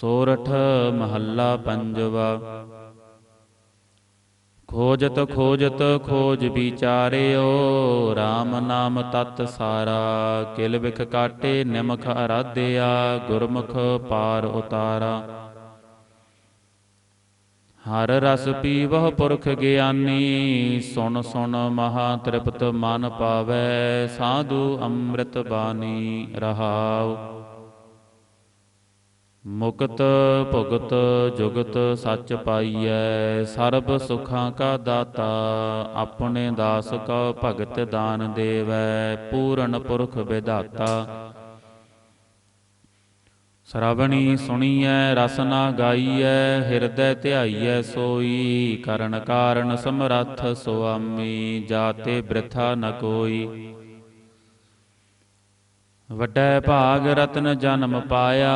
ਸੋਰਠ ਮਹੱਲਾ ਪੰਜਵਾ। ਖੋਜਤ ਖੋਜਤ ਖੋਜ ਵਿਚਾਰਿਓ RAM ਨਾਮ ਤਤ ਸਾਰਾ। ਕਿਲ ਵਿਖ ਕਾਟੇ ਨਿਮਖ ਅਰਾਧਿਆ, ਗੁਰਮੁਖ ਪਾਰ ਉਤਾਰਾ। ਹਰ ਰਸ ਪੀਵਹ ਪੁਰਖ ਗਿਆਨੀ, ਸੁਣ ਸੁਣ ਮਹਾ ਤ੍ਰਿਪਤ ਮਨ ਪਾਵੈ, ਸਾਧੂ ਅੰਮ੍ਰਿਤ ਬਾਣੀ ਰਹਾਉ। ਮੁਕਤ ਭੁਗਤ ਜੁਗਤ ਸੱਚ ਪਾਈਐ, ਸਰਬ ਸੁਖਾਂ ਕਾ ਦਾਤਾ, ਆਪਣੇ ਦਾਸ ਕੋ ਭਗਤ ਦਾਨ ਦੇਵੈ, ਪੂਰਨ ਪੁਰਖ ਵਿਧਾਤਾ। ਸ਼ਰਵਣੀ ਸੁਣੀਐ, ਰਸਨਾ ਗਾਈਐ, ਹਿਰਦੈ ਧਿਆਈਐ ਸੋਈ, ਕਰਨ ਕਾਰਨ ਸਮਰੱਥ ਸੁਆਮੀ, ਜਾਤੇ ਬ੍ਰਿਥਾ ਨ ਕੋਈ। ਵੱਡੈ ਭਾਗ ਰਤਨ ਜਨਮ ਪਾਇਆ।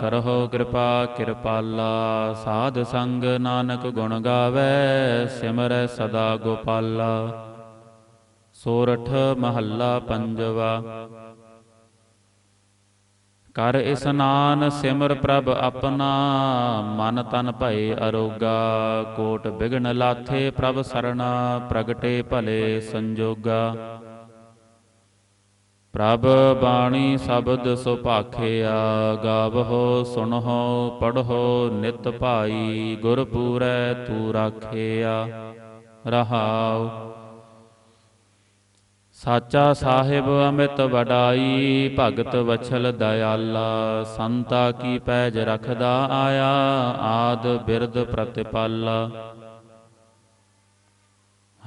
ਕਰਹੁ ਕਿਰਪਾ ਕਿਰਪਾਲਾ, ਸਾਧ ਸੰਗ ਨਾਨਕ ਗੁਣ ਗਾਵੇ, ਸਿਮਰੈ ਸਦਾ ਗੋਪਾਲਾ। ਸੋਰਠ ਮਹੱਲਾ ਪੰਜਵਾ। ਕਰ ਇਸਨਾਨ ਸਿਮਰ ਪ੍ਰਭ ਆਪਣਾ, ਮਨ ਤਨ ਭਏ ਅਰੋਗਾ। ਕੋਟ ਬਿਗਨ ਲਾਥੇ ਪ੍ਰਭ ਸਰਣਾ, ਪ੍ਰਗਟੇ ਭਲੇ ਸੰਜੋਗਾ। ਪ੍ਰਭ ਬਾਣੀ ਸ਼ਬਦ ਸੁਭਾਖਿਆ ਗਾਵਹੋ ਸੁਣਹੁ, ਪੜਹੁ, ਨਿਤ ਭਾਈ ਗੁਰ ਪੂਰੈ ਤੂ ਰਾਖਿਆ। ਰਹਾਉ। ਸਾਚਾ ਸਾਹਿਬ ਅਮਿਤ ਵਡਾਈ, ਭਗਤ ਵਛਲ ਦਇਆਲਾ, ਸੰਤਾ ਕੀ ਪੈਜ ਰਖਦਾ ਆਇਆ, ਆਦ ਬਿਰਦ ਪ੍ਰਤਿਪਾਲਾ।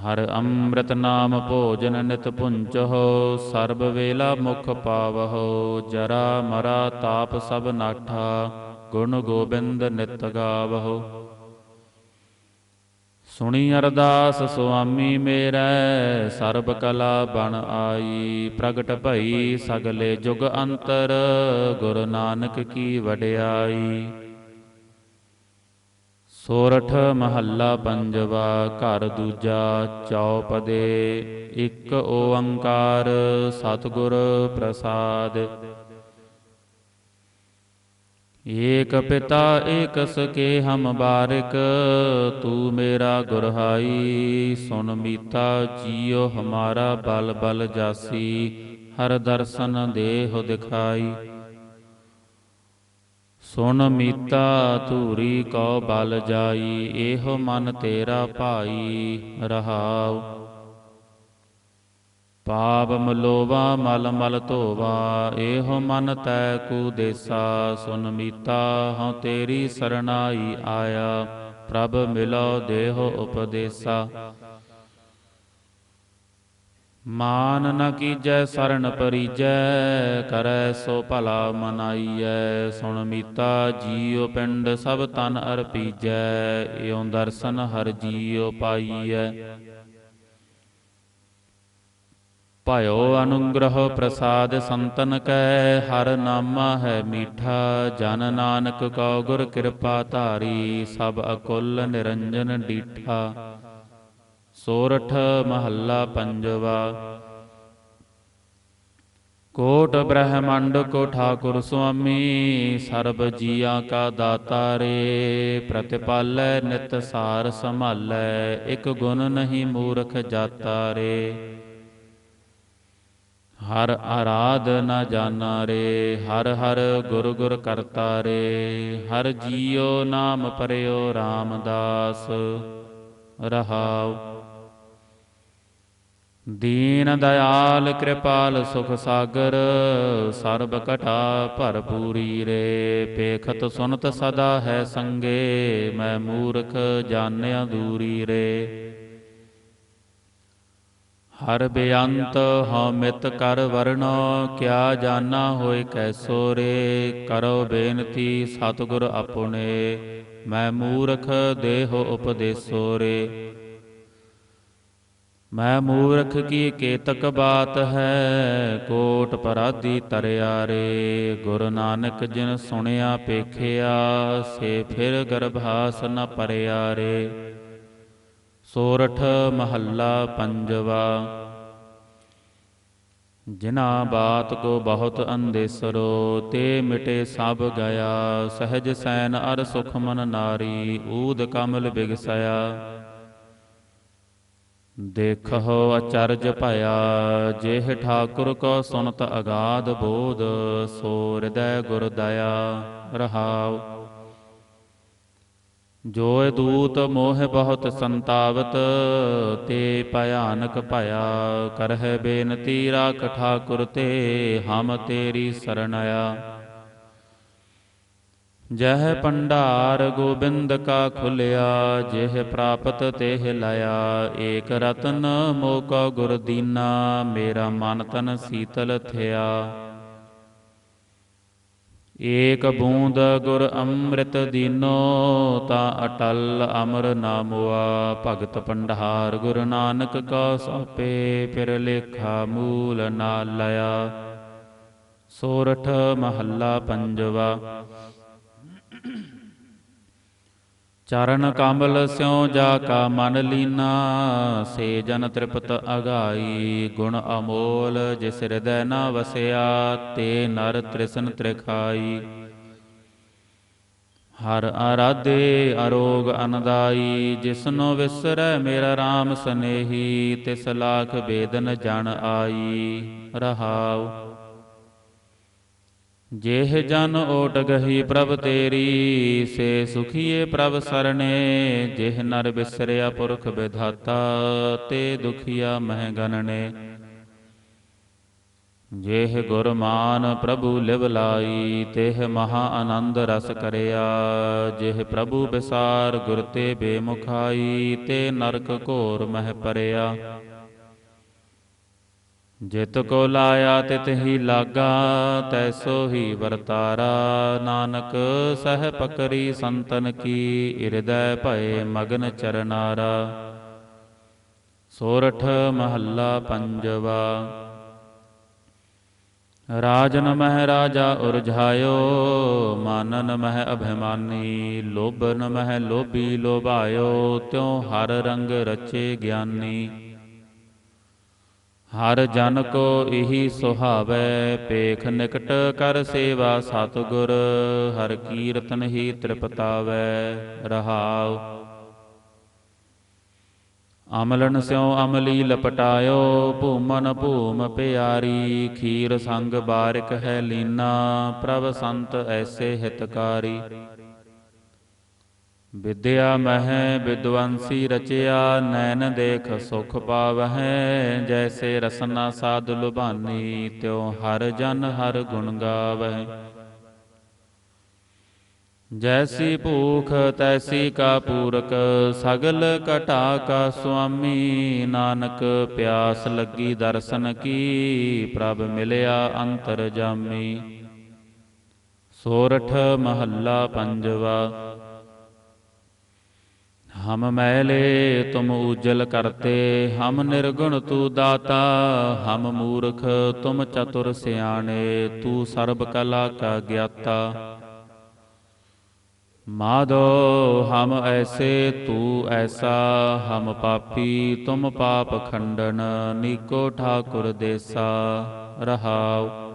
ਹਰ ਅੰਮ੍ਰਿਤ ਨਾਮ ਭੋਜਨ ਨਿਤ ਪੁੰਚਹੁ, ਸਰਬ ਵੇਲਾ ਮੁਖ ਪਾਵਹੁ, ਜਰਾ ਮਰਾ ਤਾਪ ਸਭ ਨਾਠਾ, ਗੁਣ ਗੋਬਿੰਦ ਨਿਤ ਗਾਵਹੁ। ਸੁਣੀ ਅਰਦਾਸ ਸੁਆਮੀ ਮੇਰਾ, ਸਰਬ ਕਲਾ ਬਣ ਆਈ, ਪ੍ਰਗਟ ਭਈ ਸਗਲੇ ਜੁਗ ਅੰਤਰ, ਗੁਰੂ ਨਾਨਕ ਕੀ ਵਡਿਆਈ। ਸੋਰਠ ਮਹੱਲਾ ਪੰਜਵਾ, ਘਰ ਦੂਜਾ, ਚੌਪਦੇ, ਇੱਕ ਓੰਕਾਰ, ਸਤਿਗੁਰ ਪ੍ਰਸਾਦ। ਏਕ ਪਿਤਾ ਏਕ ਸਕੇ ਹਮ ਬਾਰਿਕ, ਤੂ ਮੇਰਾ ਗੁਰਹਾਈ ਸੁਨ ਮੀਤਾ ਜੀਉ ਹਮਾਰਾ ਬਲ ਬਲ ਜਾਸੀ, ਹਰ ਦਰਸ਼ਨ ਦੇਹੁ ਦਿਖਾਈ। ਸੁਨ ਮੀਤਾ ਧੂਰੀ ਕੋ ਬਲ ਜਾਈ, ਇਹੋ ਮਨ ਤੇਰਾ ਭਾਈ ਰਹਾਉ। ਪਾਪ ਮਲੋਵਾ, ਮਲ ਮਲ ਧੋਵਾ, ਇਹੋ ਮਨ ਤੈ ਕੂ ਦੇਸਾ। ਸੁਨ ਮੀਤਾ, ਹਉ ਤੇਰੀ ਸਰਣਾਈ ਆਇਆ, ਪ੍ਰਭ ਮਿਲੋ ਦੇਹੋ ਉਪਦੇਸਾ। ਮਾਨ ਨ ਕੀਜੈ ਸਰਣ ਪਰੀਜੈ, ਕਰੈ ਸੋ ਭਲਾ ਮਨਾਈਐ। ਸੁਣ ਮੀਤਾ, ਜੀਉ ਪਿੰਡ ਸਭ ਤਨ ਅਰਪੀਜੈ, ਇਉ ਦਰਸ਼ਨ ਹਰ ਜੀਉ ਪਾਈਐ। ਭਇਓ ਅਨੁਗ੍ਰਹ ਪ੍ਰਸਾਦ ਸੰਤਨ ਕੈ, ਹਰ ਨਾਮਾ ਹੈ ਮੀਠਾ, ਜਨ ਨਾਨਕ ਕਉ ਗੁਰ ਕਿਰਪਾ ਧਾਰੀ, ਸਭ ਅਕੁਲ ਨਿਰੰਜਨ ਡੀਠਾ। ਸੋਰਠ ਮਹੱਲਾ ਪੰਜਵਾ। ਕੋਟ ਬ੍ਰਹਮੰਡ ਕੋ ਠਾਕੁਰ ਸੁਆਮੀ, ਸਰਬ ਜੀਆਂ ਕਾ ਦਾਤਾ ਰੇ। ਪ੍ਰਤਿਪਾਲੈ ਨਿਤ ਸਾਰ ਸੰਭਾਲੈ, ਇਕ ਗੁਣ ਨਹੀਂ ਮੂਰਖ ਜਾਤਾ ਰੇ। ਹਰ ਆਰਾਧ ਨ ਜਾਣਾ ਰੇ, ਹਰ ਹਰ ਗੁਰ ਗੁਰ ਕਰਤਾ ਰੇ। ਹਰ ਜੀਉ ਨਾਮ ਪਰਿਓ ਰਾਮਦਾਸ, ਰਹਾਉ। ਦੀਨ ਦਇਆਲ ਕਿਰਪਾਲ ਸੁਖ ਸਾਗਰ, ਸਰਬ ਕਟਾ ਭਰਪੂਰੀ ਰੇ। ਪੇਖਤ ਸੁਨਤ ਸਦਾ ਹੈ ਸੰਗੇ, ਮੈਂ ਮੂਰਖ ਜਾਣਿਆ ਦੂਰੀ ਰੇ। ਹਰ ਬੇਅੰਤ ਹਉ ਮਿਤ ਕਰ ਵਰਣੋ, ਕਿਆ ਜਾਣਾ ਹੋਏ ਕੈਸੋ ਰੇ। ਕਰੋ ਬੇਨਤੀ ਸਤਿਗੁਰ ਆਪਣੇ, ਮੈਂ ਮੂਰਖ ਦੇਹੋ ਉਪਦੇਸੋ ਰੇ। ਮੈਂ ਮੂਰਖ ਕੀ ਕੇਤਕ ਬਾਤ ਹੈ? ਕੋਟ ਪਰਾਦੀ ਤਰਿਆ ਰੇ। ਗੁਰੂ ਨਾਨਕ ਜਿਨ ਸੁਣਿਆ ਪੇਖਿਆ ਸੇ ਫਿਰ ਗਰਭਾਸ ਨ ਪਰਿਆ ਰੇ। ਸੋਰਠ ਮਹੱਲਾ ਪੰਜਵਾ। ਜਿਨਾ ਬਾਤ ਕੋ ਬਹੁਤ ਅੰਦੇਸਰੋ ਤੇ ਮਿਟੇ ਸਭ ਗਿਆ। ਸਹਿਜ ਸੈਨ ਅਰ ਸੁਖ ਮਨ ਨਾਰੀ ਊਦ ਕਮਲ ਬਿਗਸਇਆ। ਦੇਖੋ ਅਚਰਜ ਭਇਆ, ਜਿਹ ਠਾਕੁਰ ਕੋ ਸੁਨਤ ਅਗਾਧ ਬੋਧ ਸੋ ਹਿਰਦੈ ਗੁਰ ਦਇਆ ਰਹਾਉ। ਜੋਇ ਦੂਤ ਮੋਹ ਬਹੁਤ ਸੰਤਾਵਤ, ਤੇ ਭਿਆਨਕ ਭਇਆ, ਕਰਹਿ ਬੇਨਤੀ ਰਾਖ ਠਾਕੁਰ ਤੇ ਹਮ ਤੇਰੀ ਸਰਣ ਆਇਆ ਜਹ ਪੰਡਾਰ ਗੋਬਿੰਦ ਕਾ ਖੁਲਿਆ, ਜਿਹ ਪ੍ਰਾਪਤ ਤੇਹ ਲਾਇਆ। ਏਕ ਰਤਨ ਮੋਕਾ ਗੁਰ ਦੀਨਾ, ਮੇਰਾ ਮਨ ਤਨ ਸੀਤਲ ਥਿਆ। ਏਕ ਬੂੰਦ ਗੁਰ ਅੰਮ੍ਰਿਤ ਦੀਨੋ, ਤਾ ਅਟਲ ਅਮਰ ਨਾਮੁਆ ਭਗਤ ਪੰਡਹਾਰ ਗੁਰ ਨਾਨਕ ਕਾ ਸੋਪੇ, ਫਿਰ ਲੇਖਾ ਮੂਲ ਨਾ ਲਿਆ ਸੋਰਠ ਮਹੱਲਾ ਪੰਜਵਾ ਚਰਨ ਕਮਲ ਸਿਉ ਜਾ ਕਾ ਮਨ ਲੀਨਾ, ਸੇ ਜਨ ਤ੍ਰਿਪਤ ਅਗਾਈ, ਗੁਣ ਅਮੋਲ ਜਿਸ ਹਿਰਦੈ ਨਾ ਵਸਿਆ, ਤੇ ਨਰ ਤ੍ਰਿਸ਼ਨ ਤ੍ਰਿਖਾਈ। ਹਰ ਆਰਾਧੇ ਅਰੋਗ ਅਨਦਾਈ ਜਿਸਨੋ ਵਿਸਰੈ ਮੇਰਾ RAM ਸਨੇਹੀ, ਤਿਸ ਲਾਖ ਬੇਦਨ ਜਨ ਆਈ। ਰਹਾਉ। ਜੇਹ ਜਨ ਓਟ ਗਹੀ ਪ੍ਰਭ ਤੇਰੀ, ਸੇ ਸੁਖੀਏ ਪ੍ਰਭ ਸਰਣੇ, ਜੇਹ ਨਰ ਬਿਸਰਿਆ ਪੁਰਖ ਵਿਧਾਤਾ ਤੇ ਦੁਖੀਆ ਮਹਿ ਗਨਣੇ ਜੇਹ ਗੁਰਮਾਨ ਪ੍ਰਭੂ ਲਿਵ ਲਾਈ, ਤੇਹ ਮਹਾ ਆਨੰਦ ਰਸ ਕਰਿਆ। ਜੇਹ ਪ੍ਰਭੂ ਬਿਸਾਰ ਗੁਰ ਤੇ ਬੇਮੁਖਾਈ ਤੇ ਨਰਕ ਘੋਰ ਮਹਿ ਪਰਿਆ। ਜਿਤ ਕੋ ਲਾਇਆ ਤਿਤ ਹੀ ਲਾਗਾ ਤੈਸੋ ਹੀ ਵਰਤਾਰਾ। ਨਾਨਕ ਸਹਿ ਪਕਰੀ ਸੰਤਨ ਕੀ ਹਿਰਦੈ ਭਏ ਮਗਨ ਚਰਨਾਰਾ। ਸੋਰਠ ਮਹੱਲਾ ਪੰਜਵਾ। ਰਾਜਨ ਮਹਿ ਰਾਜਾ ਉਰਝਾਇਓ, ਮਾਨਨ ਮਹਿ ਅਭਿਮਾਨੀ। ਲੋਭਨ ਮਹਿ ਲੋਭੀ ਲੋਭਾਇਓ, ਤਿਉ ਹਰ ਰੰਗ ਰਚੇ ਗਿਆਨੀ। ਹਰ ਜਨ ਕੋ ਇਹੀ ਸੁਹਾਵੈ, ਪੇਖ ਨਿਕਟ ਕਰ ਸੇਵਾ ਸਤਿਗੁਰ, ਹਰ ਕੀਰਤਨ ਹੀ ਤ੍ਰਿਪਤਾਵੈ, ਰਹਾਉ। ਅਮਲਨ ਸਿਉ ਅਮਲੀ ਲਪਟਾਇਓ, ਭੂਮਨ ਭੂਮ ਪਿਆਰੀ, ਖੀਰ ਸੰਗ ਬਾਰਿਕ ਹੈ ਲੀਨਾ, ਪ੍ਰਭ ਸੰਤ ਐਸੇ ਹਿਤਕਾਰੀ। ਵਿਦਿਆ ਮਹਿ ਵਿਦਵੰਸੀ ਰਚਿਆ, ਨੈਣ ਦੇਖ ਸੁਖ ਪਾਵਹਿ, ਜੈਸੇ ਰਸਨਾ ਸਾਧ ਲੁਭਾਨੀ, ਤਿਉ ਹਰ ਜਨ ਹਰ ਗੁਣ ਗਾਵਹਿ। ਜੈਸੀ ਭੂਖ ਤੈਸੀ ਕਾ ਪੂਰਕ, ਸਗਲ ਘਟਾ ਕਾ ਸੁਆਮੀ, ਨਾਨਕ ਪਿਆਸ ਲੱਗੀ ਦਰਸ਼ਨ ਕੀ, ਪ੍ਰਭ ਮਿਲਿਆ ਅੰਤਰ ਜਾਮੀ। ਸੋਰਠ ਮਹੱਲਾ ਪੰਜਵਾ। ਹਮ ਮੈਲੇ ਤੁਮ ਉਜਲ ਕਰਤੇ, ਹਮ ਨਿਰਗੁਣ ਤੂ ਦਾਤਾ, ਹਮ ਮੂਰਖ ਤੁਮ ਚਤੁਰ ਸਿਆਣੇ, ਤੂ ਸਰਬ ਕਲਾ ਕਾ ਗਿਆਤਾ। ਮਾਧੋ ਹਮ ਐਸੇ ਤੂ ਐਸਾ, ਹਮ ਪਾਪੀ ਤੁਮ ਪਾਪ ਖੰਡਨ, ਨੀਕੋ ਠਾਕੁਰ ਦੇਸਾ, ਰਹਾਉ।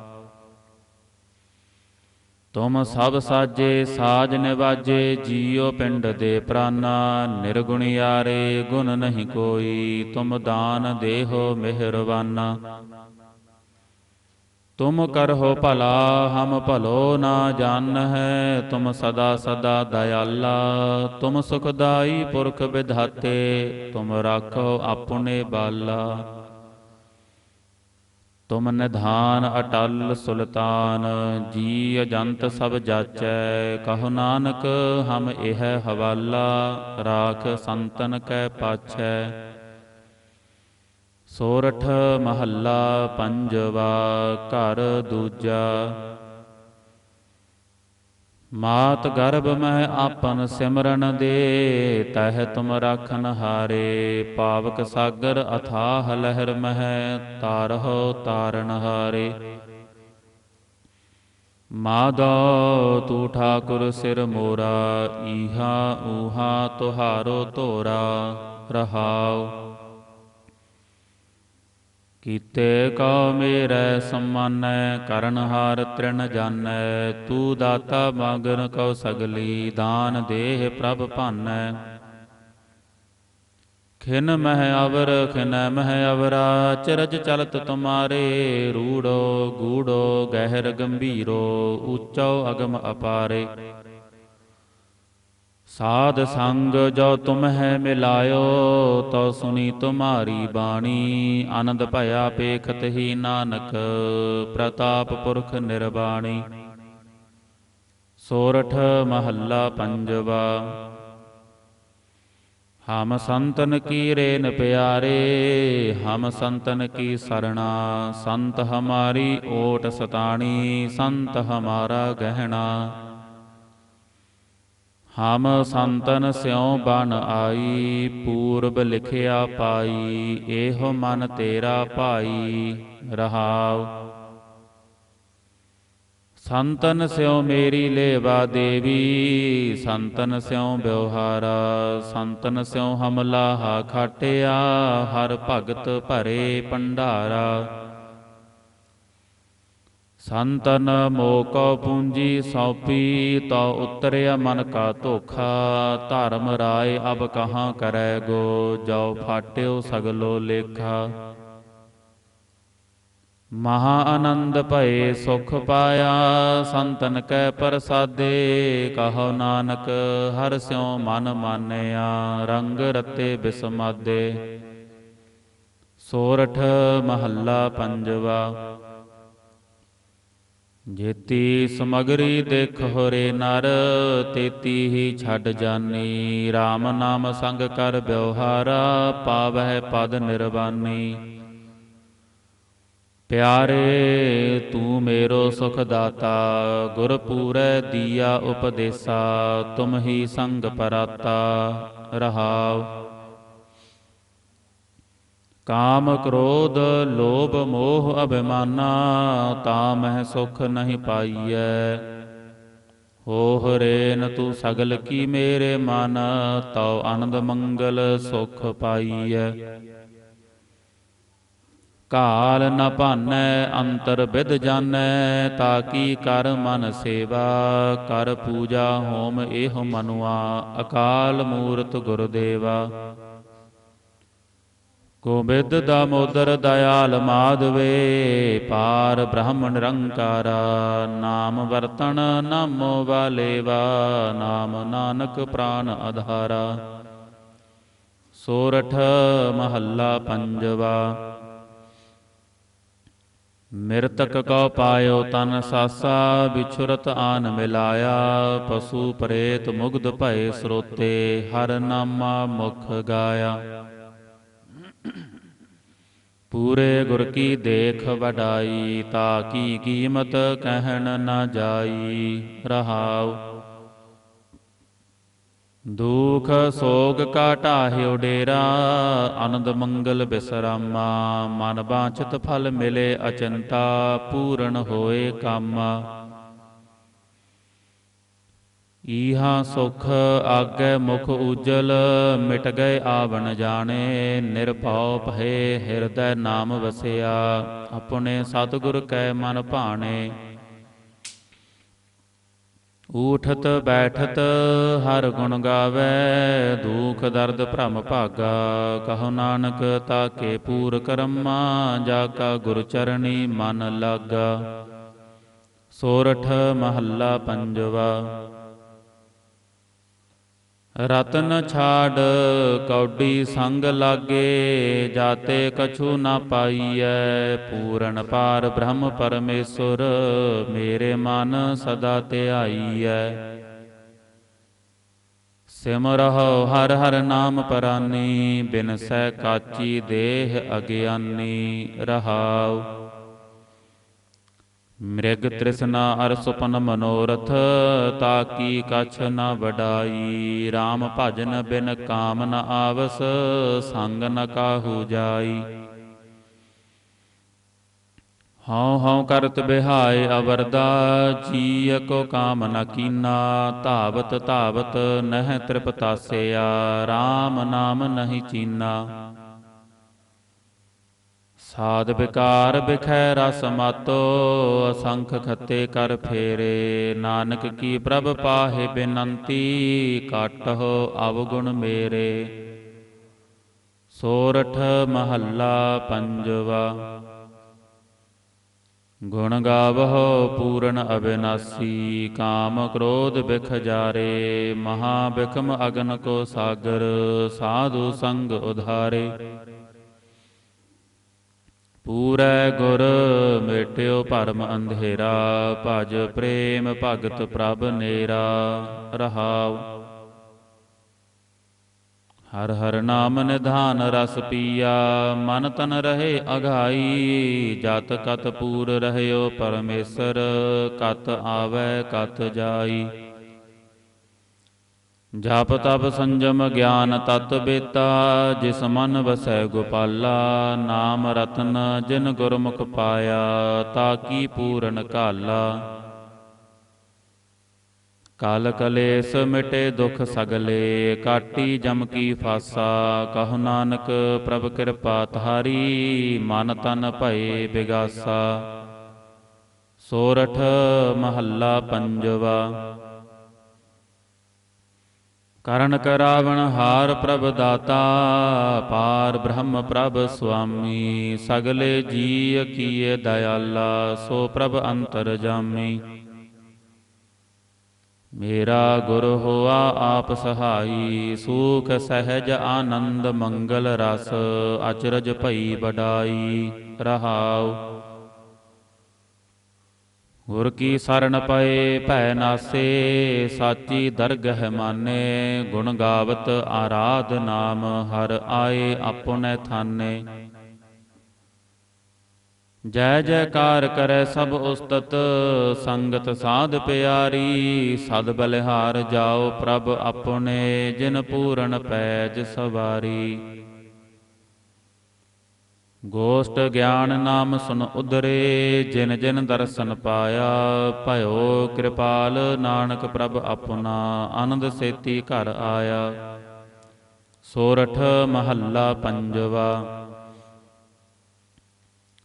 ਤੁਮ ਸਭ ਸਾਜੇ ਸਾਜ ਨਿਵਾਜੇ, ਜੀਉ ਪਿੰਡ ਦੇ ਪ੍ਰਾਨਾ ਨਿਰਗੁਣ ਨਿਰਗੁਣਿਆਰੇ, ਗੁਣ ਨਹੀਂ ਕੋਈ, ਤੁਮ ਦਾਨ ਦੇਹੋ ਮਿਹਰਵਾਨਾ ਤੁਮ ਕਰਹੁ ਭਲਾ, ਹਮ ਭਲੋ ਨਾ ਜਾਣ ਹੈ ਤੁਮ ਸਦਾ ਸਦਾ ਦਇਆਲਾ, ਤੁਮ ਸੁਖਦਾਈ ਪੁਰਖ ਵਿਧਾਤੇ, ਤੁਮ ਰਾਖੋ ਆਪਣੇ ਬਾਲਾ। ਤੁਮ ਨਿਧਾਨ ਅਟਲ ਸੁਲਤਾਨ ਜੀ ਅਜੰਤ ਸਭ ਜਾਚੈ, ਕਹੋ ਨਾਨਕ ਹਮ ਇਹ ਹਵਾਲਾ, ਰਾਖ ਸੰਤਨ ਕੈ ਪਾਛੈ। ਸੋਰਠ ਮਹੱਲਾ ਪੰਜਵਾ, ਘਰ ਦੂਜਾ ਮਾਤ ਗਰਭ ਮਹਿ ਆਪਨ ਸਿਮਰਨ ਦੇ, ਤਹਿ ਤੁਮ ਰਾਖਨ ਹਾਰੇ। ਪਾਵਕ ਸਾਗਰ ਅਥਾਹ ਲਹਿਰ ਮਹਿ, ਤਾਰਹੁ ਤਾਰਨ ਹਾਰੇ। ਮਾਦੋ ਤੂ ਠਾਕੁਰ ਸਿਰ ਮੋਰਾ, ਈਹਾ ਊਹਾ ਤੁਹਾਰੋ ਧੋਰਾ, ਰਹਾਉ। ਕੀਤੇ ਕਉ ਮੇਰੇ ਸਮਾਨੈ ਕਰਨਹਾਰ ਤ੍ਰਿਣ ਜਾਣੈ, ਤੂ ਦਾਤਾ ਮਗਨ ਕਉ ਸਗਲੀ, ਦਾਨ ਦੇਹ ਪ੍ਰਭ ਭਾਨੈ। ਖਿਨ ਮਹਿ ਅਵਰ, ਖਿਨ ਮਹਿ ਅਵਰਾ, ਚਰਜ ਚਲਤ ਤੁਮਾਰੇ, ਰੂੜੋ, ਗੂੜੋ, ਗਹਿਰ ਗੰਭੀਰੋ, ਉੱਚੋ ਅਗਮ ਅਪਾਰੇ। ਸਾਧ ਸੰਗ ਜੋ ਤੁਮਹਿ ਮਿਲਾਇਓ ਤੋ ਸੁਨੀ ਤੁਮਾਰੀ ਬਾਣੀ। ਆਨੰਦ ਭਇਆ ਪੇਖਤ ਹੀ ਨਾਨਕ, ਪ੍ਰਤਾਪ ਪੁਰਖ ਨਿਰਵਾਣੀ ਸੋਰਠ ਮਹੱਲਾ ਪੰਜਵਾ। ਹਮ ਸੰਤਨ ਕੀ ਰੇਨ ਪਿਆਰੇ, ਹਮ ਸੰਤਨ ਕੀ ਸਰਣਾ। ਸੰਤ ਹਮਾਰੀ ਓਟ ਸਤਾਣੀ, ਸੰਤ ਹਮਾਰਾ ਗਹਿਣਾ। ਹਮ ਸੰਤਨ ਸਿਉ ਬਨ ਆਈ, ਪੂਰਬ ਲਿਖਿਆ ਪਾਈ, ਇਹੋ ਮਨ ਤੇਰਾ ਭਾਈ, ਰਹਾਉ। ਸੰਤਨ ਸਿਉ ਮੇਰੀ ਲੇਵਾ ਦੇਵੀ, ਸੰਤਨ ਸਿਉ ਬਿਵਹਾਰਾ, ਸੰਤਨ ਸਿਉ ਹਮਲਾ ਖਾਟਿਆ, ਹਰ ਭਗਤ ਭਰੇ ਭੰਡਾਰਾ। ਸੰਤਨ ਮੋਕੋ ਪੂੰਜੀ ਸੌਪੀ, ਤਾ ਉਤਰਿਆ ਮਨ ਕਾ ਧੋਖਾ। ਧਰਮ ਰਾਏ ਅਬ ਕਹਾਂ ਕਰੈ ਗੋ ਜੋ ਫਾਟਿਓ ਸਗਲੋ ਲੇਖਾ। ਮਹਾ ਆਨੰਦ ਭਏ ਸੁਖ ਪਾਇਆ, ਸੰਤਨ ਕੈ ਪ੍ਰਸਾਦੇ, ਕਹੋ ਨਾਨਕ, ਹਰ ਸਿਉ ਮਨ ਮਾਨਿਆ, ਰੰਗ ਰਤੇ ਬਿਸਮਾਦੇ। ਸੋਰਠ ਮਹੱਲਾ ਪੰਜਵਾ ਜੇਤੀ ਸਮਗਰੀ ਦੇਖ ਹੋਰੇ ਨਰ, ਤੇਤੀ ਹੀ ਛੱਡ ਜਾਨੀ। RAM ਨਾਮ ਸੰਗ ਕਰ ਬਿਵਹਾਰਾ ਪਾਵਹਿ ਪਦ ਨਿਰਵਾਨੀ। ਪਿਆਰੇ, ਤੂੰ ਮੇਰੋ ਸੁਖ ਦਾਤਾ ਗੁਰ ਪੂਰੈ ਦੀਆ ਉਪਦੇਸਾ, ਤੁਮ ਹੀ ਸੰਗ ਪਰਾਤਾ, ਰਹਾਉ। ਕਾਮ ਕ੍ਰੋਧ, ਲੋਭ, ਮੋਹ, ਅਭਿਮਾਨਾ, ਤਾ ਮਹਿ ਸੁਖ ਨਹੀਂ ਪਾਈਐ। ਹੋ ਹਰੇਨ ਤੂੰ ਸਗਲ ਕੀ ਮੇਰੇ ਮਨ, ਤਉ ਆਨੰਦ ਮੰਗਲ ਸੁਖ ਪਾਈਐ। ਕਾਲ ਨ ਭਾਨੈ, ਅੰਤਰ ਵਿਦ ਜਾਣੈ ਤਾਕੀ ਕਰ ਮਨ ਸੇਵਾ, ਕਰ ਪੂਜਾ ਹੋਮ ਇਹ ਮਨੁਆ, ਅਕਾਲ ਮੂਰਤ ਗੁਰਦੇਵਾ। ਗੋਬਿੰਦ ਦਾਮੋਦਰ ਦਇਆਲ ਮਾਧਵੇ, ਪਾਰ ਬ੍ਰਹਮ ਨਿਰੰਕਾਰਾ ਨਾਮ ਵਰਤਣ ਨਾਮੋ ਵਾਲੇਵਾ, ਨਾਮ ਨਾਨਕ ਪ੍ਰਾਨ ਆਧਾਰਾ ਸੋਰਠ ਮਹੱਲਾ ਪੰਜਵਾ। ਮਿਰਤਕ ਕਉ ਪਾਇਓ ਤਨ ਸਾਸਾ, ਵਿਛੁਰਤ ਆਨ ਮਿਲਾਇਆ, ਪਸ਼ੂ ਪ੍ਰੇਤ ਮੁਗਧ ਭਏ ਸਰੋਤੇ, ਹਰ ਨਾਮਾ ਮੁਖ ਗਾਇਆ। ਪੂਰੇ ਗੁਰ ਕੀ ਦੇਖ ਵਡਾਈ, ਤਾ ਕੀ ਕੀਮਤ ਕਹਿਣ ਨਾ ਜਾਈ, ਰਹਾਉ। ਦੁਖ ਸੋਗ ਕਾ ਢਾਹਿਓ ਡੇਰਾ, ਆਨੰਦ ਮੰਗਲ ਬਿਸਰਾਮਾ, ਮਨ ਬਾਂਛਿਤ ਫਲ ਮਿਲੇ ਅਚੰਤਾ, ਪੂਰਨ ਹੋਏ ਕੰਮ। ਈਹਾ ਸੁਖ ਆਗੇ ਮੁਖ ਉਜਲ, ਮਿਟ ਗਏ ਆਵਣ ਜਾਣੇ, ਨਿਰਭਉ ਭਏ ਹਿਰਦੈ ਨਾਮ ਵਸਿਆ। ਆਪਣੇ ਸਤਿਗੁਰ ਕੈ ਮਨ ਭਾਣੇ। ਊਠਤ ਬੈਠਤ ਹਰ ਗੁਣ ਗਾਵੇ, ਦੁਖ ਦਰਦ ਭ੍ਰਮ ਭਾਗਾ। ਕਹੋ ਨਾਨਕ, ਤਾਕੇ ਪੂਰ ਕਰਮਾ ਜਾ ਕਾ ਗੁਰ ਚਰਣੀ ਮਨ ਲਾਗਾ। ਸੋਰਠ ਮਹੱਲਾ ਪੰਜਵਾ। ਰਤਨ ਛਾੜ, ਕੌਡੀ ਸੰਗ ਲਾਗੇ, ਜਾਤੇ ਕਛੂ ਨਾ ਪਾਈਐ। ਪੂਰਨ ਪਾਰ ਬ੍ਰਹਮ ਪਰਮੇਸ਼ੁਰ, ਮੇਰੇ ਮਨ ਸਦਾ ਧਿਆਈਐ ਸਿਮਰਹੁ ਹਰ ਹਰ ਨਾਮ ਪਰਾਨੀ ਸਹਿ ਕਾਚੀ ਦੇਹ ਅਗਿਆਨੀ ਰਹਾਉ। ਮ੍ਰਿਗ ਤ੍ਰਿਸ਼ਨਾ ਅਰ ਸੁਪਨ ਮਨੋਰਥ ਤਾਕੀ ਕਛ ਨ ਵਡਾਈ। RAM ਭਜਨ ਬਿਨ ਕਾਮ ਨ ਆਵਸ, ਸੰਗ ਨ ਕਾਹੂ ਜਾਈ। ਹਉ ਹਉ ਕਰਤ ਬਿਹਾਏ ਅਵਰਦਾ, ਜੀਅ ਕੋ ਕਾਮ ਨ ਕੀਨਾ। ਧਾਵਤ ਧਾਵਤ ਨਹਿ ਤ੍ਰਿਪਤਾਸਿਆ RAM ਨਾਮ ਨਹੀਂ ਚੀਨਾ। ਸਾਧ ਵਿਕਾਰ ਬਿਖੈ ਰਸ ਮਾਤੋ, ਅਸੰਖ ਖੱਤੇ ਕਰ ਫੇਰੇ। ਨਾਨਕ ਕੀ ਪ੍ਰਭ ਪਾਹੇ ਬਿਨੰਤੀ ਕਾਟਹੁ ਅਵਗੁਣ ਮੇਰੇ। ਸੋਰਠ ਮਹੱਲਾ ਪੰਜਵਾ। ਗੁਣ ਗਾਵਹੁ ਪੂਰਨ ਅਬਿਨਾਸੀ, ਕਾਮ ਕ੍ਰੋਧ ਬਿਖ ਜਾਰੇ। ਮਹਾ ਬਿਖਮ ਅਗਨ ਕੋ ਸਾਗਰ, ਸਾਧੂ ਸੰਗ ਉਧਾਰੇ। ਪੂਰੈ ਗੁਰ, ਮੇਟਿਓ ਭਰਮ ਅੰਧੇਰਾ, ਭਜ ਪ੍ਰੇਮ ਭਗਤ ਪ੍ਰਭ ਨੇਰਾ, ਰਹਾਉ। ਹਰ ਹਰ ਨਾਮ ਨਿਧਾਨ ਰਸ ਪੀਆ, ਮਨ ਤਨ ਰਹੇ ਅਘਾਈ ਜਤ ਕਤ ਪੂਰ ਰਹਿਓ ਪਰਮੇਸ਼ਰ, ਕਤ ਆਵੈ, ਕਤ ਜਾਈ। ਜਪ ਤਪ ਸੰਜਮ ਗਿਆਨ ਤਤ ਬੇਤਾ, ਜਿਸ ਮਨ ਵਸੈ ਗੋਪਾਲਾ, ਨਾਮ ਰਤਨ ਜਿਨ ਗੁਰਮੁਖ ਪਾਇਆ, ਤਾ ਕੀ ਪੂਰਨ ਕਾਲਾ ਕਾਲ ਕਲੇਸ਼ ਮਿਟੇ ਦੁਖ ਸਗਲੇ, ਕਾਟੀ ਜਮ ਕੀ ਫਾਸਾ, ਕਹੋ ਨਾਨਕ ਪ੍ਰਭ ਕਿਰਪਾ ਤਾਰੀ ਮਨ ਤਨ ਭਏ ਬਿਗਾਸਾ। ਸੋਰਠ ਮਹੱਲਾ ਪੰਜਵਾ। ਕਰਨ ਕਰਾਵਣ ਹਾਰ ਪ੍ਰਭ ਦਾਤਾ, ਪਾਰ ਬ੍ਰਹਮ ਪ੍ਰਭ ਸੁਆਮੀ, ਸਗਲੇ ਜੀ ਕੀਏ ਦਇਆਲਾ, ਸੋ ਪ੍ਰਭ ਅੰਤਰ ਜਾਮੀ। ਮੇਰਾ ਗੁਰ ਹੋਆ ਆਪ ਸਹਾਈ, ਸੂਖ ਸਹਿਜ ਆਨੰਦ ਮੰਗਲ ਰਸ, ਅਚਰਜ ਭਈ ਬਡਾਈ ਰਹਾਉ। ਗੁਰ ਕੀ ਸਰਣ ਪਏ, ਭੈ ਨਾਸੇ, ਸਾਚੀ ਦਰਗਹਿ ਮਾਨੇ, ਗੁਣ ਗਾਵਤ ਆਰਾਧ ਨਾਮ, ਹਰ ਆਏ ਆਪੁਨੈ ਥਾਨੇ। ਜੈ ਜੈਕਾਰ ਕਰੈ ਸਭ ਉਸਤਤ, ਸੰਗਤ ਸਾਧ ਪਿਆਰੀ, ਸਦ ਬਲਿਹਾਰ ਜਾਓ ਪ੍ਰਭ ਆਪਣੇ, ਜਿਨ ਪੂਰਨ ਪੈਜ ਸਵਾਰੀ। ਗੋਸ਼ਟ ਗਿਆਨ ਨਾਮ ਸੁਨ ਉਦਰੇ ਜਿਨ ਜਿਨ ਦਰਸ਼ਨ ਪਾਇਆ, ਭਇਓ ਕਿਰਪਾਲ ਨਾਨਕ ਪ੍ਰਭ ਆਪਣਾ, ਆਨੰਦ ਸੇਤੀ ਘਰ ਆਇਆ। ਸੋਰਠ ਮਹੱਲਾ ਪੰਜਵਾ।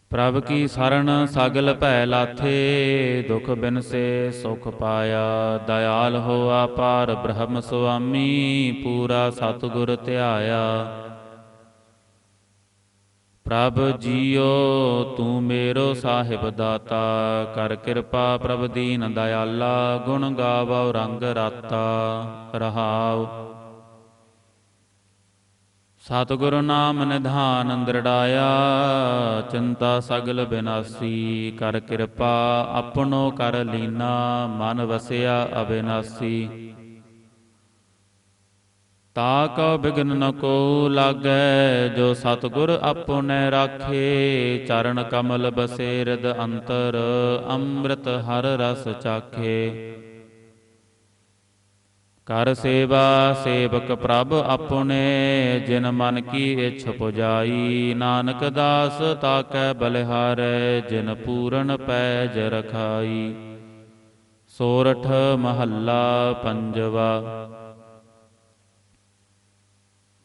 ਪ੍ਰਭ ਕੀ ਸਰਣ ਸਗਲ ਭੈ ਲਾਥੇ, ਦੁਖ ਬਿਨਸੇ ਸੁਖ ਪਾਇਆ। ਦਇਆਲ ਹੋਆ ਪਾਰ ਬ੍ਰਹਮ ਸੁਆਮੀ, ਪੂਰਾ ਸਤਿਗੁਰ ਧਿਆਇਆ। ਪ੍ਰਭ ਜੀਓ, ਤੂੰ ਮੇਰੋ ਸਾਹਿਬ ਦਾਤਾ। ਕਰ ਕਿਰਪਾ ਪ੍ਰਭ ਦੀਨ ਦਇਆਲਾ, ਗੁਣ ਗਾਵੋ ਰੰਗ ਰਾਤਾ। ਰਹਾਉ। ਸਤਿਗੁਰ ਨਾਮ ਨਿਧਾਨ ਅੰਦਰੜਾਇਆ, ਚਿੰਤਾ ਸਗਲ ਬਿਨਾਸੀ। ਕਰ ਕਿਰਪਾ ਆਪਣੋ ਕਰ ਲੀਨਾ, ਮਨ ਵਸਿਆ ਅਬਿਨਾਸੀ। ਤਾ ਕਉ ਬਿਗਨ ਨ ਕੋ ਲਾਗੈ, ਜੋ ਸਤਿਗੁਰ ਆਪੁਨੈ ਰਾਖੇ। ਚਰਨ ਕਮਲ ਬਸੇ ਹਿਰਦ ਅੰਤਰ, ਅੰਮ੍ਰਿਤ ਹਰ ਰਸ ਚਾਖੇ। ਕਰ ਸੇਵਾ ਸੇਵਕ ਪ੍ਰਭ ਆਪਣੇ, ਜਿਨ ਮਨ ਕੀ ਇਛ ਪੁਜਾਈ। ਨਾਨਕ ਦਾਸ ਤਾਕੈ ਬਲਿਹਾਰੈ, ਜਿਨ ਪੂਰਨ ਪੈਜ ਰਖਾਈ। ਸੋਰਠ ਮਹੱਲਾ ਪੰਜਵਾ।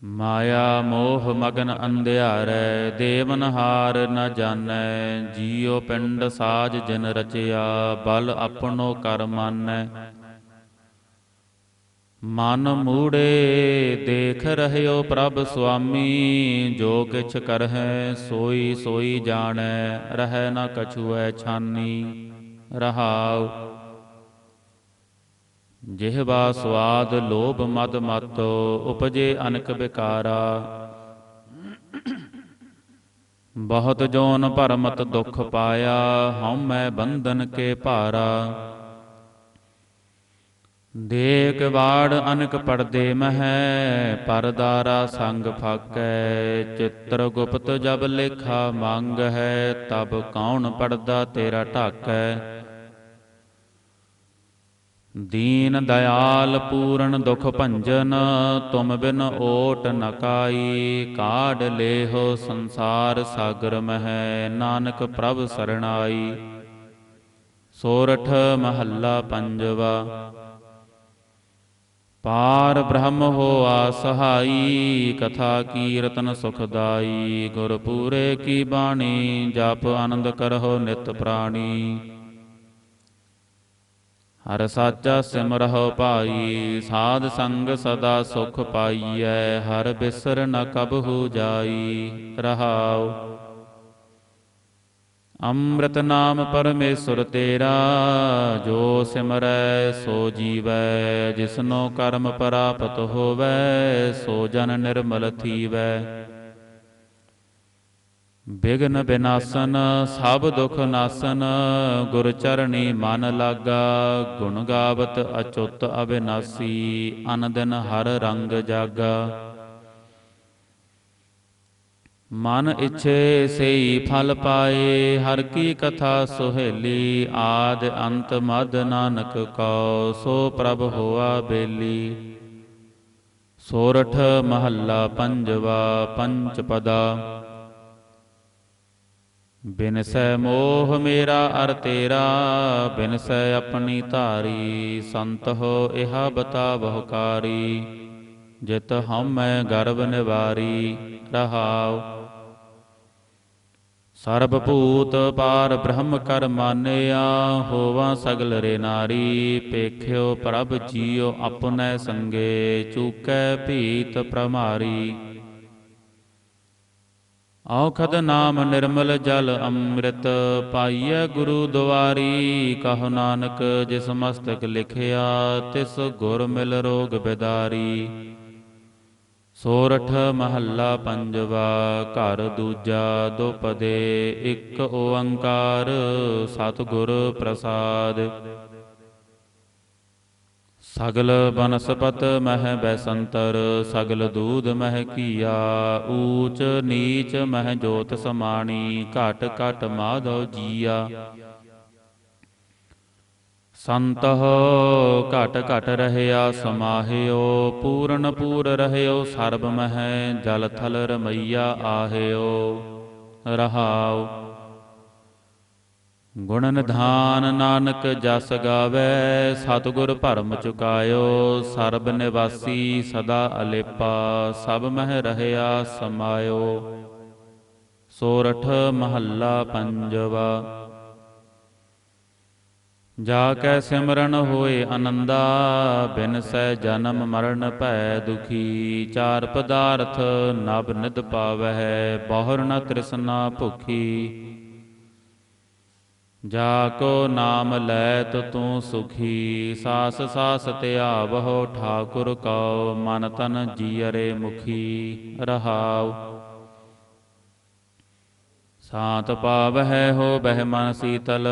ਮਾਇਆ ਮੋਹ ਮਗਨ ਅੰਧਿਆਰੈ, ਦੇਵਨ ਹਾਰ ਨ ਜਾਣੈ, ਜੀਉ ਪਿੰਡ ਸਾਜ ਜਿਨ ਰਚਿਆ, ਬਲ ਆਪਣੋ ਕਰ ਮਾਨੈ। ਮਨ ਮੂੜੇ ਦੇਖ ਰਹਿਓ ਪ੍ਰਭ ਸੁਆਮੀ, ਜੋ ਕਿਛ ਕਰਹਿ ਸੋਈ ਸੋਈ ਜਾਣੈ, ਰਹਿ ਨ ਕਛੁਐ ਛਾਨੀ। ਰਹਾਉ ਜਿਹਵਾ ਸਵਾਦ ਲੋਭ ਮਦ ਮਤੋ, ਉਪਜੇ ਅਨਕ ਵਿਕਾਰਾ ਬਹੁਤ ਜੋਨ ਭਰਮਤ ਦੁਖ ਪਾਇਆ, ਹਉ ਬੰਧਨ ਕੇ ਭਾਰਾ। ਦੇਖ ਵਾੜ ਅਨਕ ਪਰਦੇ ਮਹਿ, ਪਰਦਾਰਾ ਸੰਗ ਫਾਕੈ। ਚਿੱਤਰ ਗੁਪਤ ਜਬ ਲੇਖਾ ਮੰਗ ਹੈ, ਤਬ ਕੌਣ ਪੜਦਾ ਤੇਰਾ ਢਾਕੈ। ਦੀਨ ਦਇਆਲ ਪੂਰਨ ਦੁਖ ਭੰਜਨ, ਤੁਮ ਬਿਨ ਓਟ ਨਕਾਈ ਕਾਈ, ਕਾਢ ਲੇਹੋ ਸੰਸਾਰ ਸਾਗਰ ਮਹਿ, ਨਾਨਕ ਪ੍ਰਭ ਸਰਣਾਈ। ਸੋਰਠ ਮਹੱਲਾ ਪੰਜਵਾ, ਪਾਰ ਬ੍ਰਹਮ ਹੋਆ ਸਹਾਈ, ਕਥਾ ਕੀਰਤਨ ਸੁਖਦਾਈ ਗੁਰ ਪੂਰੇ ਕੀ ਬਾਣੀ, ਜਪ ਆਨੰਦ ਕਰਹੁ ਨਿਤ ਪ੍ਰਾਣੀ। ਹਰ ਸਾਚਾ ਸਿਮਰਹੁ ਭਾਈ ਸਾਧ ਸੰਗ ਸਦਾ ਸੁਖ ਪਾਈਐ, ਹਰ ਬਿਸਰ ਨ ਕਬਹੂ ਜਾਈ, ਰਹਾਉ। ਅੰਮ੍ਰਿਤ ਨਾਮ ਪਰਮੇਸ਼ਰ ਤੇਰਾ, ਜੋ ਸਿਮਰੈ ਸੋ ਜੀਵੈ, ਜਿਸਨੋ ਕਰਮ ਪ੍ਰਾਪਤ ਹੋਵੈ, ਸੋ ਜਨ ਨਿਰਮਲ ਥੀਵੈ। ਬਿਗਨ ਬਿਨਾਸਨ, ਸਭ ਦੁਖ ਨਾਸਨ, ਗੁਰ ਚਰਣੀ ਮਨ ਲਾਗਾ, ਗੁਣ ਗਾਵਤ ਅਚੁੱਤ ਅਬਿਨਾਸੀ ਅਨ ਹਰ ਰੰਗ ਜਾਗਾ। ਮਨ ਇਛੇ ਸਈ ਫਲ ਪਾਏ, ਹਰ ਕੀ ਕਥਾ ਸੁਹੇਲੀ, ਆਦ ਅੰਤ ਮਦ ਨਾਨਕ ਕਉ, ਸੋ ਪ੍ਰਭ ਹੋਆ ਬੇਲੀ। ਸੋਰਠ ਮਹੱਲਾ ਪੰਜਵਾ ਪੰਚ ਪਦਾ ਬਿਨਸੈ ਮੋਹ ਮੇਰਾ ਅਰ ਤੇਰਾ ਬਿਨਸੈ ਆਪਣੀ ਧਾਰੀ ਸੰਤ ਹੋ ਇਹਾ ਬਤਾਵਹੁ ਕਾਰੀ ਜਿਤ ਹਉਮੈ ਗਰਭ ਨਿਵਾਰੀ ਰਹਾਉ। ਸਰਬ ਭੂਤ ਪਾਰ ਬ੍ਰਹਮ ਕਰ ਮਾਨਿਆ ਹੋਵਾ ਸਗਲ ਰੇ ਨਾਰੀ। ਪੇਖਿਓ ਪ੍ਰਭ ਜੀਉ ਆਪਣੈ ਸੰਗੇ ਚੂਕੈ ਭੀਤ ਪ੍ਰਮਾਰੀ। ਔਖਦ ਨਾਮ ਨਿਰਮਲ ਜਲ ਅੰਮ੍ਰਿਤ ਪਾਈਐ ਗੁਰੂ ਦੁਆਰੀ। ਕਹੋ ਨਾਨਕ ਜਿਸ ਮਸਤਕ ਲਿਖਿਆ, ਤਿਸ ਗੁਰ ਮਿਲ ਰੋਗ ਬਿਦਾਰੀ। ਸੋਰਠ ਮਹੱਲਾ ਪੰਜਵਾ, ਘਰ ਦੂਜਾ ਦੁਪਦੇ, ਇੱਕ ਓੰਕਾਰ ਸਤਿਗੁਰ ਪ੍ਰਸਾਦ। ਸਗਲ ਬਨਸਪਤ ਮਹਿ ਬੈਸੰਤਰ, ਸਗਲ ਦੂਧ ਮਹਿ ਕੀਆ, ਊਚ ਨੀਚ ਮਹਿ ਜੋਤ ਸਮਾਣੀ, ਘਟ ਘਟ ਮਾਧਵ ਜੀਆ। ਸੰਤਹ ਘਟ ਘਟ ਰਹਿਆ ਸਮਾਹਿਓ, ਪੂਰਨ ਪੂਰ ਰਹਿਓ ਸਰਬ ਮਹਿ, ਜਲ ਥਲ ਰਮਈਆ ਆਹਿਓ। ਰਹਾਉ। ਗੁਣ ਨਿਧਾਨ ਨਾਨਕ ਜਸ ਗਾਵੇ, ਸਤਿਗੁਰ ਭਰਮ ਚੁਕਾਇਓ, ਸਰਬ ਨਿਵਾਸੀ ਸਦਾ ਅਲੇਪਾ, ਸਭ ਮਹਿ ਰਹਿਆ ਸਮਾਇਓ। ਸੋਰਠ ਮਹੱਲਾ ਪੰਜਵਾ। ਜਾ ਕੈ ਸਿਮਰਨ ਹੋਏ ਆਨੰਦਾ ਬਿਨ ਸਹਿ ਜਨਮ ਮਰਨ ਭੈ ਦੁਖੀ। ਚਾਰ ਪਦਾਰਥ ਨਬ ਨਿਦ ਪਾਵਹਿ, ਬਹੁਰ ਨ ਤ੍ਰਿਸ਼ਨਾ ਭੁਖੀ। ਜਾ ਕੋ ਨਾਮ ਲੈਤ ਤੂੰ ਸੁਖੀ, ਸਾਸ ਸਾਸ ਧਿਆਵਹੁ ਠਾਕੁਰ ਕਉ, ਮਨ ਤਨ ਜੀਅਰੇ ਮੁਖੀ ਰਹਾਉ। ਸਾਤ ਪਾਵਹਿ ਹੋ ਬਹਿ ਮਨ ਸੀਤਲ,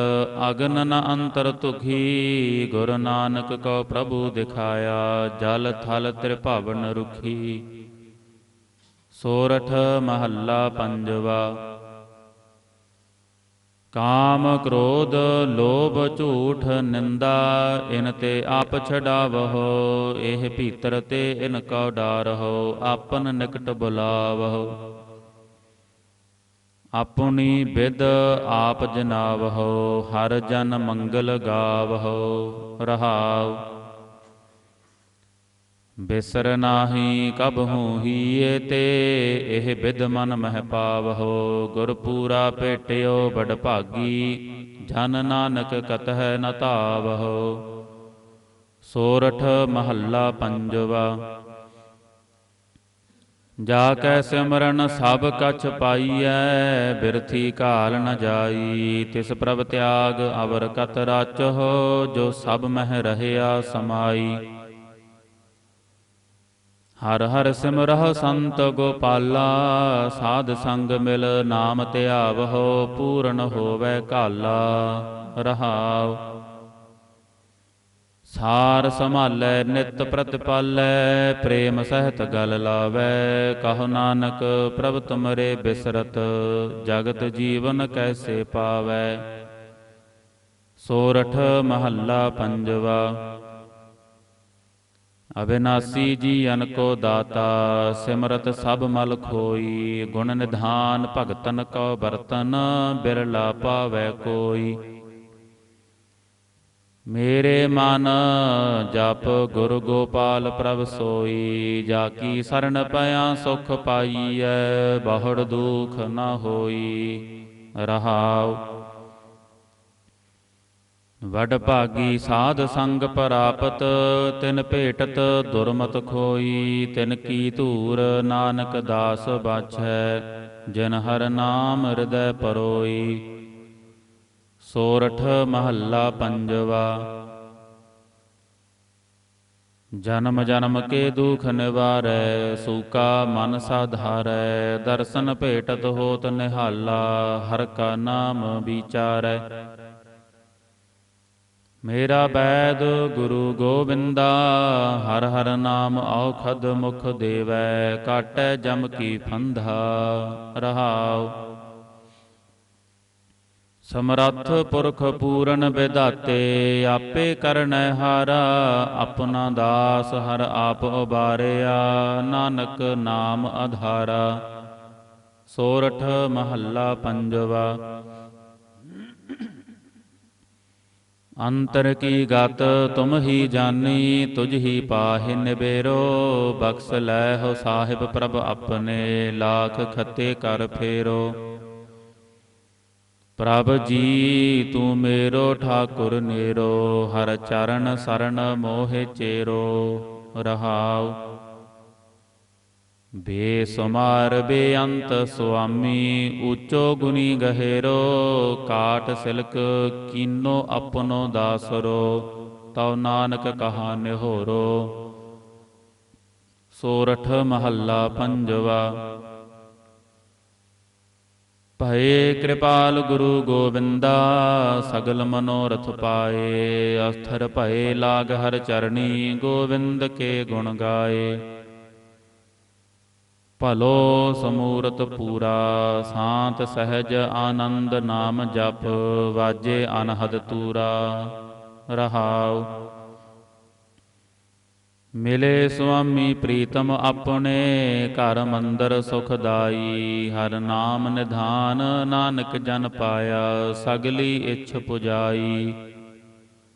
ਅਗਨ ਨ ਅੰਤਰ ਤੁਖੀ, ਗੁਰ ਨਾਨਕ ਕੋ ਪ੍ਰਭੂ ਦਿਖਾਇਆ, ਜਲ ਥਲ ਤ੍ਰਿਭਵਨ ਰੁਖੀ। ਸੋਰਠ ਮਹੱਲਾ ਪੰਜਵਾ ਕਾਮ ਕ੍ਰੋਧ ਲੋਭ ਝੂਠ ਨਿੰਦਾ, ਇਨ ਤੇ ਆਪ ਛਡਾਵਹੁ, ਇਹ ਭੀਤਰ ਤੇ ਇਨ ਕਉ ਡਾਰਹੁ, ਆਪਨ ਨਿਕਟ ਬੁਲਾਵਹੁ। ਆਪਣੀ ਬਿਦ ਆਪ ਜਨਾਵਹੁ, ਹਰ ਜਨ ਮੰਗਲ ਗਾਵਹੁ, ਰਹਾਉ। ਬਿਸਰ ਨਾਹੀ ਕਬਹੂ ਹੀਏ ਤੇ, ਇਹ ਬਿਦ ਮਨ ਮਹਿ ਪਾਵਹੁ। ਗੁਰ ਪੂਰਾ ਭੇਟਿਓ ਬੜ ਭਾਗੀ, ਜਨ ਨਾਨਕ ਕਤਹਿ ਨ ਧਾਵਹੁ। ਸੋਰਠ ਮਹੱਲਾ ਪੰਜਵਾ, ਜਾ ਕੈ ਸਿਮਰਨ ਸਭ ਕਛ ਪਾਈਐ, ਬਿਰਥੀ ਘਾਲ ਨ ਜਾਈ। ਤਿਸ ਪ੍ਰਭ ਤਿਆਗ ਅਵਰ ਕਤ ਰਾਚਹੁ, ਜੋ ਸਭ ਮਹਿ ਰਹਿਆ ਸਮਾਈ। ਹਰ ਹਰ ਸਿਮਰਹੁ ਸੰਤ ਗੋਪਾਲਾ, ਸਾਧ ਸੰਗ ਮਿਲ ਨਾਮ ਧਿਆਵਹੁ ਪੂਰਨ ਹੋਵੇ ਕਾਲਾ ਰਹਾਉ। ਸਾਰ ਸੰਭਾਲੈ, ਨਿਤ ਪ੍ਰਤਪਾਲੈ, ਪ੍ਰੇਮ ਸਹਿਤ ਗਲ ਲਾਵੈ, ਕਹੋ ਨਾਨਕ ਪ੍ਰਭ ਤੁਮਰੇ ਬਿਸਰਤ, ਜਗਤ ਜੀਵਨ ਕੈਸੇ ਪਾਵੈ। ਸੋਰਠ ਮਹੱਲਾ ਪੰਜਵਾ। ਅਬਿਨਾਸੀ ਜੀ ਅਨ ਕੋ ਦਾਤਾ, ਸਿਮਰਤ ਸਭ ਮਲ ਖੋਈ, ਗੁਣ ਨਿਧਾਨ ਭਗਤਨ ਕੋ ਬਰਤਨ, ਬਿਰਲਾ ਪਾਵੈ ਕੋਈ। ਮੇਰੇ ਮਨ ਜਪ ਗੁਰ ਗੋਪਾਲ ਪ੍ਰਭ ਸੋਈ, ਜਾ ਕੀ ਸਰਨ ਪਿਆ ਸੁਖ ਪਾਈਐ, ਬਹੁੜ ਦੁਖ ਨਾ ਹੋਈ। ਰਹਾਉ। ਵਡ ਭਾਗੀ ਸਾਧ ਸੰਗ ਪ੍ਰਾਪਤ, ਤਿਨ ਭੇਟਤ ਦੁਰਮਤ ਖੋਈ, ਤਿਨ ਕੀ ਧੂਰ ਨਾਨਕ ਦਾਸ ਬਾਛੈ, ਜਿਨ ਹਰ ਨਾਮ ਹਿਰਦੈ ਪਰੋਈ। ਸੋਰਠ ਮਹੱਲਾ ਪੰਜਵਾ। ਜਨਮ ਜਨਮ ਕੇ ਦੁਖ ਨਿਵਾਰੈ, ਸੂਕਾ ਮਨ ਸਾਧਾਰੈ ਦਰਸ਼ਨ ਭੇਟਤ ਹੋਤ ਨਿਹਾਲਾ, ਹਰ ਕਾ ਨਾਮ ਵਿਚਾਰੈ। ਮੇਰਾ ਬੈਦ ਗੁਰੂ ਗੋਬਿੰਦਾ, ਹਰ ਹਰ ਨਾਮ ਔਖਦ ਮੁਖ ਦੇਵੈ, ਕਾਟੈ ਜਮ ਕੀ ਫੰਧਾ, ਰਹਾਉ। ਸਮਰੱਥ ਪੁਰਖ ਪੂਰਨ ਵਿਦਾਤੇ ਆਪੇ ਕਰਨੈ ਹਾਰਾ, ਆਪਣਾ ਦਾਸ ਹਰ ਆਪ ਉਬਾਰਿਆ, ਨਾਨਕ ਨਾਮ ਆਧਾਰਾ ਸੋਰਠ ਮਹੱਲਾ ਪੰਜਵਾ। ਅੰਤਰ ਕੀ ਗਤ ਤੁਮ ਹੀ ਜਾਨੀ, ਤੁਝ ਹੀ ਪਾਹਿ ਨਿਬੇਰੋ ਬਖਸ ਲੈ ਹੋ ਸਾਹਿਬ ਪ੍ਰਭ ਆਪਣੇ, ਲਾਖ ਖਤੇ ਕਰ ਫੇਰੋ। ਪ੍ਰਭ ਜੀ, ਤੂੰ ਮੇਰੋ ਠਾਕੁਰ ਨੇਰੋ, ਹਰ ਚਰਨ ਸਰਨ ਮੋਹਿ ਚੇਰੋ, ਰਹਾਉ। ਬੇਸੁਮਾਰ ਬੇਅੰਤ ਸੁਆਮੀ, ਉੱਚੋ ਗੁਨੀ ਗਹਿਰੋ, ਕਾਟ ਸਿਲਕ ਕੀਨੋ ਆਪਣੋ ਦਾਸਰੋ, ਤਉ ਨਾਨਕ ਕਹਾ ਨਿਹੋਰੋ। ਸੋਰਠ ਮਹੱਲਾ ਪੰਜਵਾ। ਭਏ ਕਿਰਪਾਲ ਗੁਰੂ ਗੋਬਿੰਦਾ, ਸਗਲ ਮਨੋਰਥ ਪਾਏ, ਅਸਥਰ ਭਏ ਲਾਗ ਹਰ ਚਰਣੀ, ਗੋਬਿੰਦ ਕੇ ਗੁਣ ਗਾਏ। ਭਲੋ ਸਮੂਰਤ ਪੂਰਾ, ਸ਼ਾਂਤ ਸਹਿਜ ਆਨੰਦ ਨਾਮ ਜਪ, ਵਾਜੇ ਅਨਹਦ ਤੂਰਾ, ਰਹਾਉ। ਮਿਲੇ ਸੁਆਮੀ ਪ੍ਰੀਤਮ ਆਪਣੇ, ਘਰ ਮੰਦਰ ਸੁਖਦਾਈ ਹਰ ਨਾਮ ਨਿਧਾਨ ਨਾਨਕ ਜਨ ਪਾਇਆ, ਸਗਲੀ ਇੱਛ ਪੁਜਾਈ।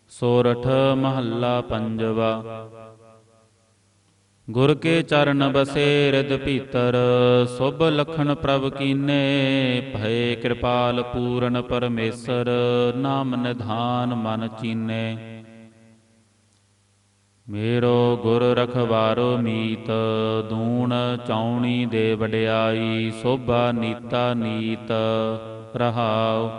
ਸੋਰਠ ਮਹੱਲਾ ਪੰਜਵਾ ਗੁਰ ਕੇ ਚਰਨ ਬਸੇ ਰਿਦ ਭੀਤਰ, ਸੁਭ ਲਖਣ ਪ੍ਰਭ ਕੀਨੇ, ਭਏ ਕਿਰਪਾਲ ਪੂਰਨ ਪਰਮੇਸ਼ਰ, ਨਾਮ ਨਿਧਾਨ ਮਨ ਚੀਨੇ। ਮੇਰੋ ਗੁਰ ਰਖਵਾਰੋ ਮੀਤ, ਦੂਣ ਚੌਣੀ ਦੇ ਵਡਿਆਈ, ਸੋਭਾ ਨੀਤਾ ਨੀਤ ਰਹਾਓ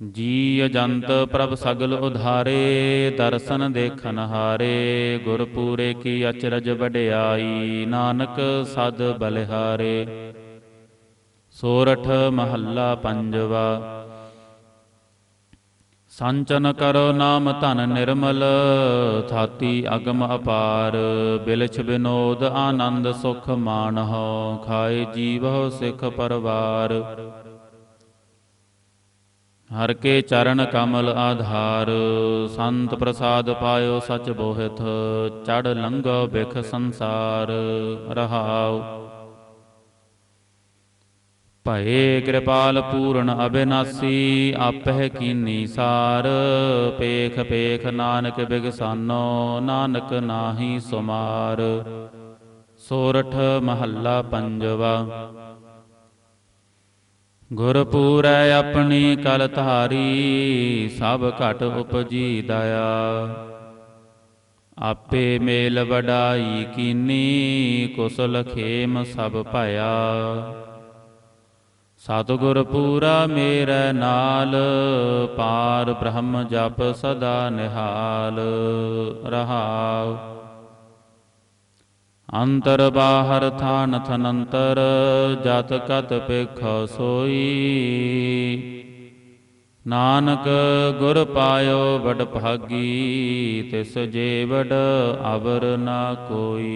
ਜੀ ਅਜੰਤ ਪ੍ਰਭ ਸਗਲ ਉਧਾਰੇ, ਦਰਸ਼ਨ ਦੇਖਨ ਹਾਰੇ ਗੁਰ ਪੂਰੇ ਕੀ ਅਚਰਜ ਵਡਿਆਈ, ਨਾਨਕ ਸਦ ਬਲਿਹਾਰੇ। ਸੋਰਠ ਮਹੱਲਾ ਪੰਜਵਾ, ਸੰਚਨ ਕਰੋ ਨਾਮ ਧਨ ਨਿਰਮਲ, ਥਾਤੀ ਅਗਮ ਅਪਾਰ, ਬਿਲਛ ਬਿਨੋਦ ਆਨੰਦ ਸੁਖ ਮਾਨਹੁ, ਖਾਏ ਜੀਵਹੁ ਸਿਖ ਪਰਵਾਰ। ਹਰ ਕੇ ਚਰਨ ਕਮਲ ਆਧਾਰ, ਸੰਤ ਪ੍ਰਸਾਦ ਪਾਇਓ ਸਚ ਬੋਹਿਤ, ਚੜ ਲੰਘੋ ਬਿਖ ਸੰਸਾਰ, ਰਹਾਉ। ਭਏ ਕਿਰਪਾਲ ਪੂਰਨ ਅਬਿਨਾਸੀ, ਆਪਹਿ ਕੀਨੀ ਸਾਰ ਪੇਖ ਪੇਖ ਨਾਨਕ ਬਿਗਸਾਨੋ, ਨਾਨਕ ਨਾਹੀ ਸੁਮਾਰ। ਸੋਰਠ ਮਹੱਲਾ ਪੰਜਵਾ। ਗੁਰ ਪੂਰੈ ਆਪਣੀ ਕਲ ਧਾਰੀ, ਸਭ ਘਟ ਉਪਜੀ ਦਇਆ। ਆਪੇ ਮੇਲ ਵਡਾਈ ਕੀਨੀ, ਕੁਸਲ ਖੇਮ ਸਭ ਭਇਆ। ਸਤਿਗੁਰ ਪੂਰਾ ਮੇਰੇ ਨਾਲ, ਪਾਰ ਬ੍ਰਹਮ ਜਪ ਸਦਾ ਨਿਹਾਲ। ਰਹਾਉ। ਅੰਤਰ ਬਾਹਰ ਥਾਨ ਥਨੰਤਰ ਜਤ ਕਤ ਪੇਖ ਸੋਈ। ਨਾਨਕ ਗੁਰ ਪਾਇਓ ਬੜ ਭਾਗੀ, ਤਿਸ ਜੇ ਵਡ ਅਵਰ ਨਾ ਕੋਈ।